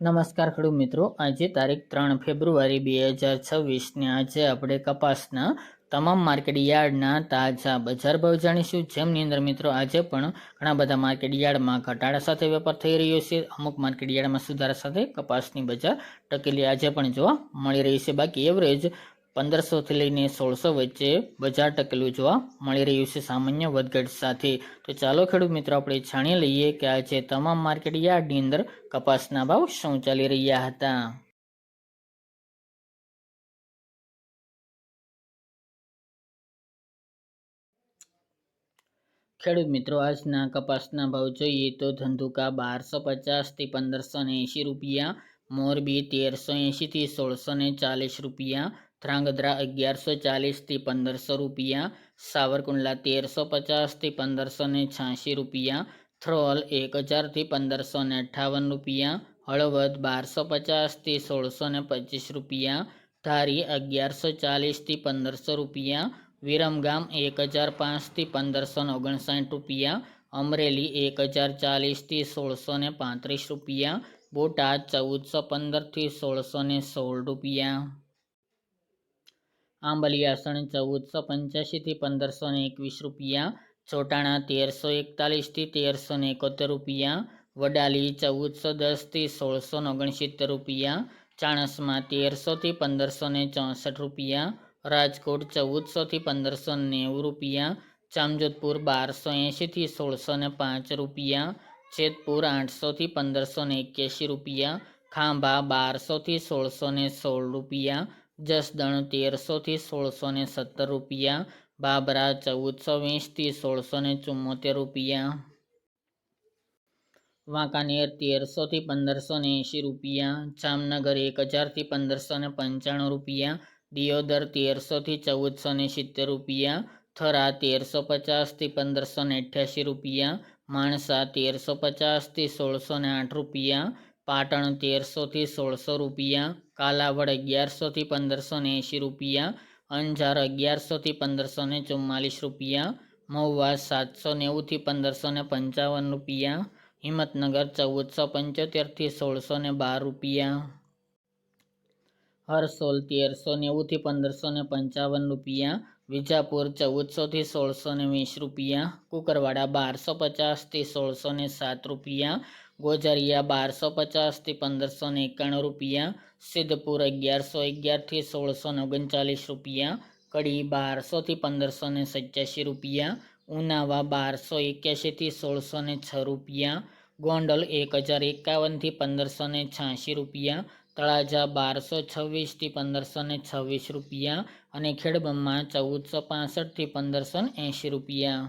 નમસ્કાર ખેડૂત મિત્રો. આજે તારીખ ત્રણ ફેબ્રુઆરી બે હજાર છવ્વીસને આજે આપણે કપાસના તમામ માર્કેટ યાર્ડના તાજા બજાર ભાવ જાણીશું. જેમની અંદર મિત્રો આજે પણ ઘણા બધા માર્કેટ યાર્ડમાં ઘટાડા સાથે વેપાર થઈ રહ્યો છે. અમુક માર્કેટ યાર્ડમાં સુધારા સાથે કપાસની બજાર ટકેલી આજે પણ જોવા મળી રહી છે. બાકી એવરેજ પંદરસોથી લઈને સોળસો વચ્ચે બજાર ટકેલું જોવા મળી રહ્યું છે સામાન્ય વધઘટ સાથે. તો ચાલો ખેડૂત મિત્રો, આપણે જાણી લઈએ કે આજે તમામ માર્કેટ યાર્ડની અંદર કપાસના ભાવ શું ચાલી રહ્યા હતા? ખેડૂત મિત્રો, આજના કપાસના ભાવ જોઈએ તો ધંધુકા બારસો પચાસથી પંદરસો ને એંશી રૂપિયા, મોરબી તેરસો એંશીથી સોળસો ને ચાલીસ રૂપિયા ધ્રાંગધ્રા અગિયારસો ચાલીસથી પંદરસો રૂપિયા, સાવરકુંડલા તેરસો પચાસથી પંદરસો ને છ્યાસી રૂપિયા થ્રોલ એક હજારથી પંદરસો ને અઠ્ઠાવન રૂપિયા, હળવદ બારસો પચાસથી સોળસો ને પચીસ રૂપિયા, ધારી અગિયારસો ચાલીસથી પંદરસો રૂપિયા, વિરમગામ એક હજાર પાંચથી પંદરસો ને ઓગણસાઠ રૂપિયા, અમરેલી એક હજાર ચાલીસથી સોળસો ને પાંત્રીસ રૂપિયા, બોટાદ ચૌદસો પંદરથી સોળસો ને સોળ રૂપિયા. આંબલિયાસણ ચૌદસો પંચ્યાસીથી પંદરસો ને એકવીસ રૂપિયા, ચોટાણા તેરસો એકતાલીસથી તેરસો ને એકોતેર રૂપિયા, વડાલી ચૌદસો દસથી સોળસો ઓગણસિત્તેર રૂપિયા, ચાણસમાં તેરસોથી પંદરસો ને ચોસઠ રૂપિયા, રાજકોટ ચૌદસોથી પંદરસો નેવું રૂપિયા, જામજોધપુર બારસો એંશીથી સોળસો ને પાંચ રૂપિયા, જેતપુર આઠસોથી પંદરસો ને એક્યાસી રૂપિયા, ખાંભા બારસોથી સોળસો ને સોળ રૂપિયા જસદણ તેરસોથી સોળસો ને સત્તર રૂપિયા, બાબરા ચૌદસો વીસથી સોળસો ને ચુમ્મોતેર રૂપિયા. વાંકાનેર તેરસોથી પંદરસો ને એંશી રૂપિયા, જામનગર એક હજારથી પંદરસો ને પંચાણું રૂપિયા, દિયોદર તેરસોથી ચૌદસો ને સિત્તેર રૂપિયા, થરા તેરસો પચાસથી પંદરસો ને અઠ્યાસી રૂપિયા, માણસા તેરસો પચાસથી સોળસો ને આઠ રૂપિયા પાટણ તેરસોથી સોળસો રૂપિયા, કાલાવડ અગિયારસોથી પંદરસો ને એંશી રૂપિયા, અંજાર અગિયારસોથી પંદરસો ને ચુમ્માલીસ રૂપિયા, મહુવા સાતસો નેવુંથી પંદરસો ને પંચાવન રૂપિયા, હિંમતનગર ચૌદસો પંચોતેરથી સોળસો ને બાર રૂપિયા. હરસોલ તેરસો નેવુંથી પંદરસો ને પંચાવન રૂપિયા, વિજાપુર ચૌદસોથી સોળસો ને વીસ રૂપિયા, કુકરવાડા બારસો પચાસથી સોળસો ને સાત રૂપિયા ગોજરિયા બારસો પચાસથી પંદરસો ને એકાણું રૂપિયા, સિદ્ધપુર અગિયારસો અગિયારથી સોળસો ને ઓગણચાલીસ રૂપિયા, કડી બારસોથી પંદરસો ને સત્યાસી રૂપિયા, ઉનાવા બારસો એક્યાસીથી સોળસો ને છ રૂપિયા, ગોંડલ એક હજાર એકાવનથી પંદરસો ને છ્યાસી રૂપિયા, તળાજા બારસો છવ્વીસથી પંદરસો ને છવ્વીસ રૂપિયા અને ખેડબ્રહ્મા ચૌદસો પાસઠથી પંદરસો ને એંશી રૂપિયા.